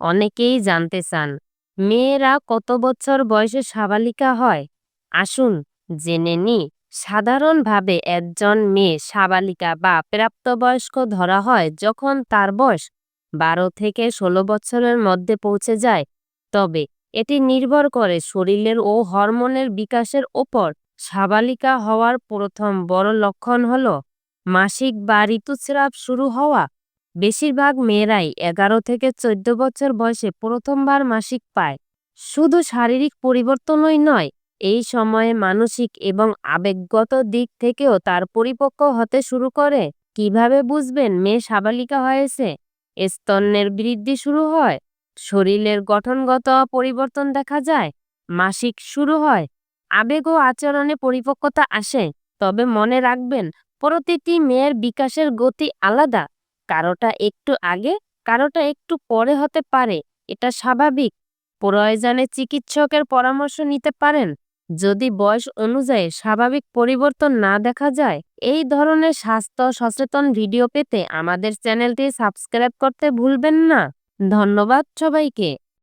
অনেকেই জানতে চান, মেয়েরা কত বছর বয়সে সাবালিকা হয়? আসুন জেনে নি সাধারণভাবে একজন মেয়ে সাবালিকা বা প্রাপ্তবয়স্ক ধরা হয় যখন তার বয়স বারো থেকে ষোলো বছরের মধ্যে পৌঁছে যায়। তবে এটি নির্ভর করে শরীরের ও হরমোনের বিকাশের ওপর। সাবালিকা হওয়ার প্রথম বড় লক্ষণ হল মাসিক বা ঋতুস্রাব শুরু হওয়া বেশিরভাগ মেয়েরাই এগারো থেকে চোদ্দ বছর বয়সে প্রথমবার মাসিক পায়। শুধু শারীরিক পরিবর্তনই নয়, এই সময়ে মানসিক এবং আবেগগত দিক থেকেও তার পরিপক্ক হতে শুরু করে। কীভাবে বুঝবেন মেয়ে সাবালিকা হয়েছে? স্তন্যের বৃদ্ধি শুরু হয়, শরীরের গঠনগত পরিবর্তন দেখা যায়, মাসিক শুরু হয়, আবেগ ও আচরণে পরিপক্কতা আসে। তবে মনে রাখবেন, প্রতিটি মেয়ের বিকাশের গতি আলাদা। কারোটা একটু আগে, কারোটা একটু পরে হতে পারে। এটা স্বাভাবিক। প্রয়োজনে চিকিৎসকের পরামর্শ নিতে পারেন। যদি বয়স অনুযায়ী স্বাভাবিক পরিবর্তন না দেখা যায়, এই ধরনের স্বাস্থ্য সচেতন ভিডিও পেতে আমাদের চ্যানেলটি সাবস্ক্রাইব করতে ভুলবেন না। ধন্যবাদ সবাইকে।